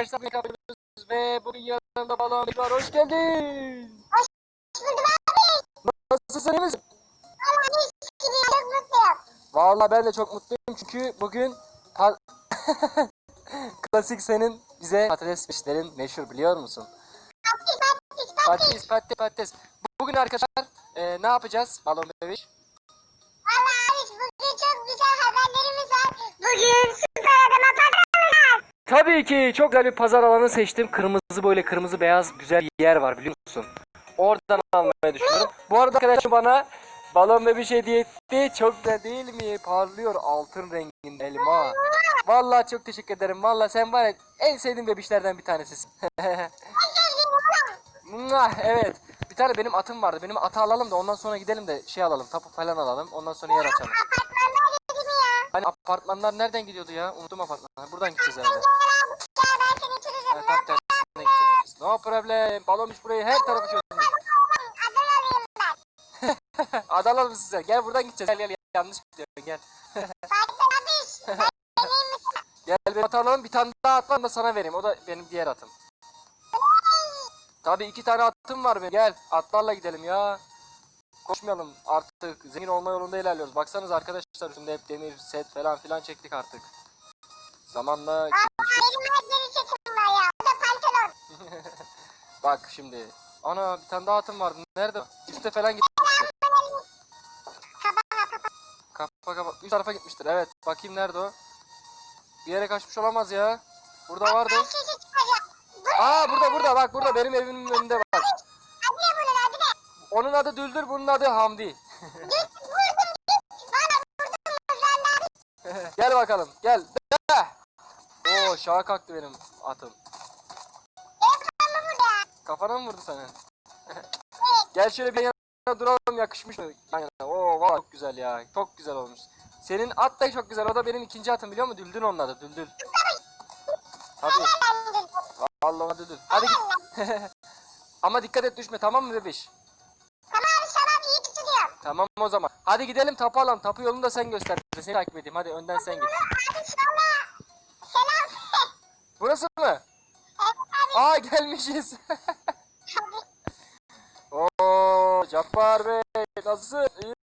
arkadaşlar bugün yapıyoruz ve bugün yanımda balon var. Hoş geldin. Buldum abi. Nasılsın iyi misin? Hiç gibi çok mutluyum. Vallahi ben de çok mutluyum çünkü bugün klasik senin bize patates pişlerin meşhur biliyor musun? Patates, patates, patates. Patates patates patates. Bugün arkadaşlar e, ne yapacağız balon bebiş? Tabii ki çok güzel bir pazar alanı seçtim. Kırmızı böyle kırmızı beyaz güzel bir yer var biliyor musun? Oradan almayı düşünüyorum. Bu arada arkadaşım bana balon bebiş hediye etti. Çok da değil mi? Parlıyor altın renginde elma. Vallahi çok teşekkür ederim. Vallahi sen var ya en sevdiğim bebişlerden bir tanesisin. Evet. Bir tane benim atım vardı. Benim atı alalım da ondan sonra gidelim de şey alalım. Tapu falan alalım. Ondan sonra yer açalım. Hani apartmanlar nereden gidiyordu ya? Unuttum apartmanları. Buradan gideceğiz herhalde. Evet, tam tersine gideceğiz. No problem. Balonmuş burayı her tarafı çözmüş. Adalar mısın sen? Gel buradan gideceğiz. Gel gel yanlış gidiyorsun gel. Gel benim atı alalım. Bir tane daha at var da sana vereyim. O da benim diğer atım. Tabii iki tane atım var benim. Gel atlarla gidelim ya. Koşmayalım artık. Zengin olma yolunda ilerliyoruz. Baksanız arkadaşlar üstünde hep demir set falan filan çektik artık. Zamanla Valla benim her yeri seçim var ya. O da pantolon. bak şimdi. Ana bir tane daha atım vardı. Nerede? Üste falan gitmiştir. Kafa kafa. Üst tarafa gitmiştir. Evet. Bakayım nerede o? Bir yere kaçmış olamaz ya. Burada vardı. Aa burada burada bak burada benim evimin önünde bak. Onun adı Düldür bunun adı Hamdi. Gel bakalım gel. Oo şaha kalktı benim atım. Kafana mı vurdu senin? gel şöyle bir yana duralım yakışmış mı? Oo valla çok güzel ya. Çok güzel olmuş. Senin at da çok güzel. O da benim ikinci atım biliyor musun? Düldül onun adı. Düldül. Tabii. Vallahi Düldül. Hadi git. Ama dikkat et düşme tamam mı bebiş? Tamam o zaman. Hadi gidelim tapu alalım. Tapu yolunu da sen göster. bize. Seni takip edeyim. Hadi önden sen git. Abi sana selam. Burası mı? Evet abi. Aa gelmişiz. Oo Cappar Bey nasılsın? İyi